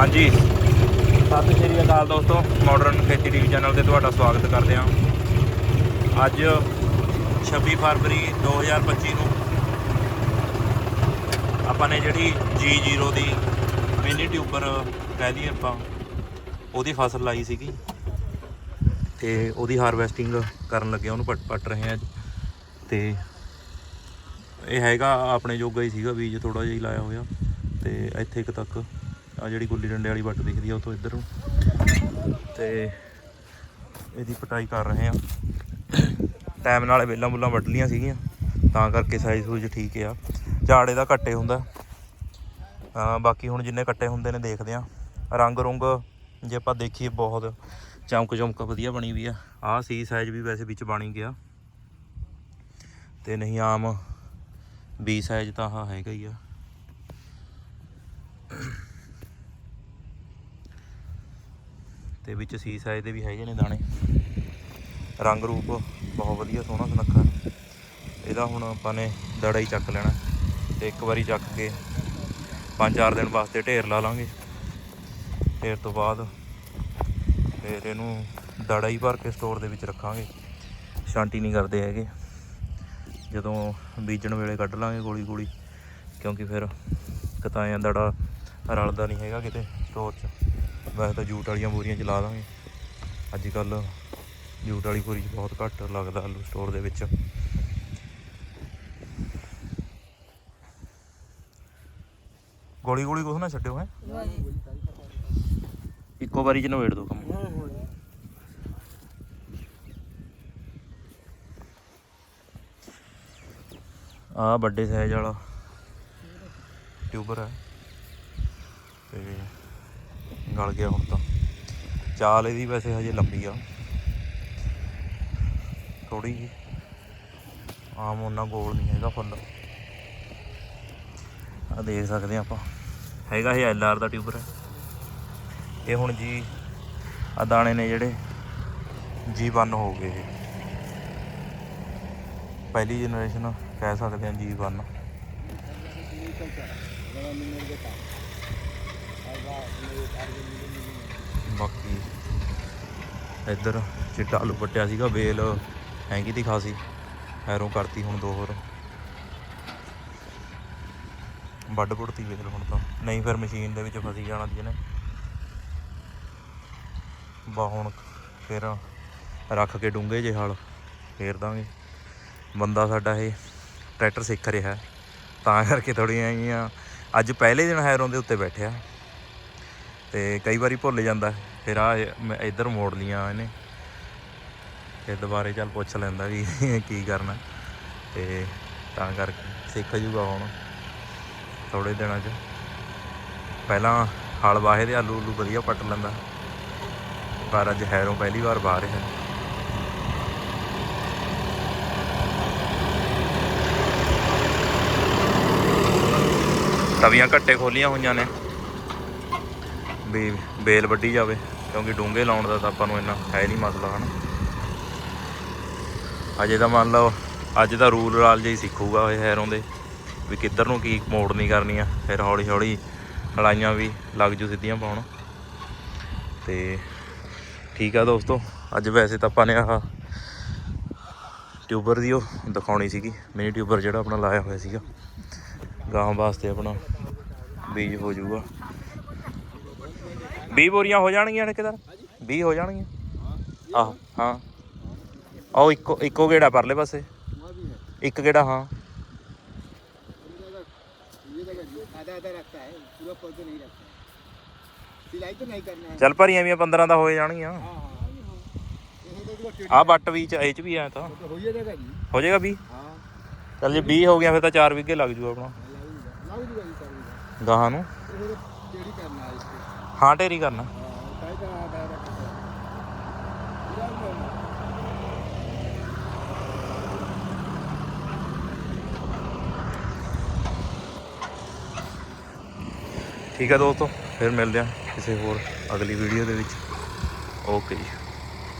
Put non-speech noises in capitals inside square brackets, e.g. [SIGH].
ਹਾਂਜੀ। ਸਤਿ ਸ਼੍ਰੀ ਅਕਾਲ ਦੋਸਤੋ ਮਾਡਰਨ ਖੇਤੀ ਟੀਵੀ ਚੈਨਲ ਤੇ ਤੁਹਾਡਾ ਸਵਾਗਤ ਕਰਦੇ ਹਾਂ। ਅੱਜ 26 ਫਰਵਰੀ 2025 ਨੂੰ ਆਪਾਂ ਨੇ ਜਿਹੜੀ G0 ਦੀ ਮਿਨੀ ਟਿਊਬਰ ਕਹਿ ਦਈਏ ਆਪਾਂ, ਉਹਦੀ ਫਸਲ ਲਾਈ ਸੀਗੀ। ਤੇ ਉਹਦੀ ਹਾਰਵੈਸਟਿੰਗ ਕਰਨ ਲੱਗੇ, ਉਹਨੂੰ ਪੱਟ ਪੱਟ ਰਹੇ ਹਾਂ ਅੱਜ। ਤੇ ਇਹ ਹੈਗਾ, ਆਪਣੇ ਜੋਗਾ ਹੀ ਸੀਗਾ, ਬੀਜ ਥੋੜਾ ਜਿਹਾ ਹੀ ਲਾਇਆ ਹੋਇਆ। ਤੇ ਇੱਥੇ ਇੱਕ ਤੱਕ ਆ ਜਿਹੜੀ ਗੁੱਲੀ ਡੰਡੇ ਵਾਲੀ ਵੱਟ ਦਿਖਦੀ ਆ ਉਹ ਤੋਂ ਇੱਧਰ। ਨੂੰ ਤੇ ਇਹਦੀ ਪਟਾਈ ਕਰ ਰਹੇ ਆ। ਟਾਈਮ ਨਾਲ ਵੇਲਾਂ ਬੁੱਲਾਂ ਵੱਢ ਲੀਆਂ ਸੀਗੀਆਂ, ਤਾਂ ਕਰਕੇ ਸਾਈਜ਼ ਸੂਜ ਠੀਕ ਆ। ਝਾੜ ਇਹਦਾ ਘੱਟੇ ਹੁੰਦਾ। ਆ ਬਾਕੀ ਹੁਣ ਜਿੰਨੇ ਕੱਟੇ ਹੁੰਦੇ ਨੇ ਦੇਖਦੇ ਆ। ਰੰਗ ਰੁੰਗ ਜੇ ਆਪਾਂ ਦੇਖੀਏ ਬਹੁਤ। ਚਮਕ ਚਮਕ ਵਧੀਆ ਬਣੀ ਵੀ ਆ। ਆਹ ਸੀ ਸਾਈਜ਼ ਵੀ ਵੈਸੇ ਵਿੱਚ ਬਣੀ ਗਿਆ। ਤੇ ਨਹੀਂ ਆਮ ਬੀ ਸਾਈਜ਼ ਤਾਂ ਆਹ ਹੈਗਾ ਹੀ ਆ। ਤੇ ਵਿੱਚ ਸੀ ਸਾਈਜ਼ ਦੇ ਵੀ ਹੈਗੇ ਨੇ ਦਾਣੇ। ਰੰਗ ਰੂਪ ਬਹੁਤ ਵਧੀਆ, ਸੋਹਣਾ ਸੁਨੱਖਾ। ਇਹਦਾ ਹੁਣ ਆਪਾਂ ਨੇ ਦੜਾ ਹੀ ਚੱਕ ਲੈਣਾ ਤੇ ਇੱਕ ਵਾਰੀ ਚੱਕ ਕੇ ਪੰਜ ਚਾਰ ਦਿਨ ਵਾਸਤੇ ਢੇਰ ਲਾ ਲਾਂਗੇ। ਢੇਰ ਤੋਂ ਬਾਅਦ ਫਿਰ ਇਹਨੂੰ ਦੜਾ ਹੀ ਭਰ ਕੇ ਸਟੋਰ ਦੇ ਵਿੱਚ ਰੱਖਾਂਗੇ। ਸ਼ਾਂਤੀ ਨਹੀਂ ਕਰਦੇ ਹੈਗੇ। ਜਦੋਂ ਬੀਜਣ ਵੇਲੇ ਕੱਢ ਲਾਂਗੇ ਗੋਲੀ ਗੋਲੀ ਕਿਉਂਕਿ ਫਿਰ ਕਤਾਇਆਂ ਦੜਾ ਰਲਦਾ ਨਹੀਂ ਹੈਗਾ ਕਿਤੇ ਸਟੋਰ 'ਚ। ਵੈਸੇ ਤਾਂ ਜੂਟ ਵਾਲੀਆਂ ਬੋਰੀਆਂ ਚ ਲਾ ਦਾਂਗੇ। ਅੱਜ ਕੱਲ ਜੂਟ ਵਾਲੀ ਬੋਰੀ 'ਚ ਬਹੁਤ ਘੱਟ ਲੱਗਦਾ ਆਲੂ ਸਟੋਰ ਦੇ ਵਿੱਚ। ਗੋਲੀ ਗੋਲੀ ਕੁਛ ਨਾ ਛੱਡਿਓ ਹੈ। ਇੱਕੋ ਵਾਰੀ ਚ ਨਵੇੜ ਦੋ ਕੰਮ। ਆ ਵੱਡੇ ਸਾਈਜ਼ ਵਾਲਾ ਟਿਊਬਰ ਹੈ। ਤੇ ਗਲ ਗਿਆ ਹੁਣ ਤਾਂ। ਚਾਲ ਇਹਦੀ ਵੈਸੇ ਹਜੇ ਲੰਬੀ ਆ। ਥੋੜੀ ਜੀ ਆਮ ਉਹਨਾਂ ਗੋਲ ਨਹੀਂ ਹੈਗਾ ਫੁੱਲ। ਆ ਦੇਖ ਸਕਦੇ ਆ ਆਪਾਂ। ਹੈਗਾ ਇਹ ਐਲ ਆਰ ਦਾ ਟਿਊਬਰ। ਹੈ ਇਹ ਹੁਣ ਜੀ ਆ ਦਾਣੇ ਨੇ ਜਿਹੜੇ ਜੀ 1 ਹੋ ਗਏ ਇਹ। ਪਹਿਲੀ ਜਨਰੇਸ਼ਨ ਕਹਿ ਸਕਦੇ ਹਾਂ ਜੀ 1 ਬਾਕੀ ਇੱਧਰ ਚਿੱਟਾ ਆਲੂ ਪੱਟਿਆ ਸੀਗਾ, ਵੇਲ ਹੈਂਗੀ ਤੀ ਖਾਸੀ ਹੈਰੋਂ ਕਰਤੀ ਹੁਣ ਦੋ ਹੋਰ। ਵੱਡ ਪੁੱਟਤੀ ਵੇਲ ਹੁਣ ਤਾਂ। ਨਹੀਂ ਫਿਰ ਮਸ਼ੀਨ ਦੇ ਵਿੱਚ ਫਸੀ ਜਾਣਾ ਸੀ ਇਹਨੇ। ਬਾ ਹੁਣ ਫਿਰ ਰੱਖ ਕੇ ਡੂੰਗੇ ਜੇ ਹਲ ਫੇਰ ਦਾਂਗੇ। ਬੰਦਾ ਸਾਡਾ ਇਹ ਟਰੈਕਟਰ ਸਿੱਖ ਰਿਹਾ। ਤਾਂ ਕਰਕੇ ਥੋੜੀਆਂ ਆਈਆਂ ਅੱਜ ਪਹਿਲੇ ਦਿਨ ਹੈਰੋਂ ਦੇ ਉੱਤੇ ਬੈਠਿਆ। ਤੇ ਕਈ ਵਾਰੀ ਭੁੱਲ ਜਾਂਦਾ। ਫਿਰ ਆ ਮੈਂ ਇੱਧਰ ਮੋੜ ਲੀਆਂ ਇਹਨੇ। ਫਿਰ ਦੁਬਾਰੇ ਚੱਲ ਪੁੱਛ ਲੈਂਦਾ ਵੀ [LAUGHS] ਕੀ ਕਰਨਾ। ਤੇ ਤਾਂ ਕਰਕੇ ਸਿੱਖ ਜੂਗਾ ਹੁਣ। ਥੋੜੇ ਦਿਨਾਂ 'ਚ। ਪਹਿਲਾਂ ਹਲ ਵਾਹੇ ਦੇ ਆਲੂ ਉਲੂ ਵਧੀਆ ਪੱਟ ਲੈਂਦਾ। ਪਰ ਅੱਜ ਹੈਰੋਂ ਪਹਿਲੀ ਵਾਰ ਬਾਹਰ ਹੈ ਤਵੀਆਂ ਘੱਟੇ ਖੋਲੀਆਂ ਹੋਈਆਂ ਨੇ। ਵੀ ਬੇਲ ਵੱਢੀ ਜਾਵੇ, ਕਿਉਂਕਿ ਡੂੰਘੇ ਲਾਉਣ ਦਾ ਤਾਂ ਆਪਾਂ ਨੂੰ ਇੰਨਾ ਹੈ ਨਹੀਂ ਮਸਲਾ, ਹਨ? ਅਜੇ ਤਾਂ ਮੰਨ ਲਓ, ਅੱਜ ਦਾ ਰੂਲ ਰਾਲ ਜਿਹਾ ਸਿੱਖੂਗਾ ਇਹ ਹੈਰੋਂ ਦੇ, ਵੀ ਕਿੱਧਰ ਨੂੰ ਕੀ ਮੋੜ ਨਹੀਂ ਕਰਨੀ ਆ, ਫਿਰ ਹੌਲੀ ਹੌਲੀ ਹਲਾਈਆਂ ਵੀ ਲੱਗ ਜੂ ਸਿੱਧੀਆਂ ਪਾਉਣ। ਤੇ ਠੀਕ ਆ ਦੋਸਤੋ, ਅੱਜ ਵੈਸੇ ਤਾਂ ਆਪਾਂ ਨੇ ਆਹ ਟਿਊਬਰ ਦੀ ਉਹ ਦਿਖਾਉਣੀ ਸੀਗੀ, ਮਿਨੀ ਟਿਊਬਰ ਜਿਹੜਾ ਆਪਣਾ ਲਾਇਆ ਹੋਇਆ ਸੀਗਾ। ਗਾਂ ਵਾਸਤੇ ਆਪਣਾ ਬੀਜ ਹੋ ਜਾਊਗਾ। 20 ਬੋਰੀਆਂ ਹੋ ਜਾਣਗੀਆਂ ਠੇਕੇਦਾਰ? 20 ਹੋ ਜਾਣਗੀਆਂ? ਆਹੋ, ਹਾਂ। ਆਓ ਇੱਕੋ ਇੱਕੋ ਗੇੜਾ ਪਰਲੇ ਪਾਸੇ। ਇੱਕ ਗੇੜਾ, ਹਾਂ। ਚੱਲ ਭਰੀ ਐਵੇਂ 15 ਦਾ ਹੋਏ ਜਾਣਗੀਆਂ। ਆ ਬੱਟ ਵੀ ਚ, ਇਹ ਵੀ ਆ ਤਾਂ। ਹੋ ਜਾਏਗਾ ਵੀ ਚੱਲ ਜੇ 20 ਹੋ ਗਿਆ ਫਿਰ ਤਾਂ 4 ਵੀਗੇ ਲੱਗ ਜੂ ਆਪਣਾ। ਗਾਹਾਂ ਨੂੰ। ਜਿਹੜੀ ਕਰਨਾ हाँ ढेरी करना। ठीक है दोस्तों, फिर मिलते हैं किसी होर अगली वीडियो के ओके जी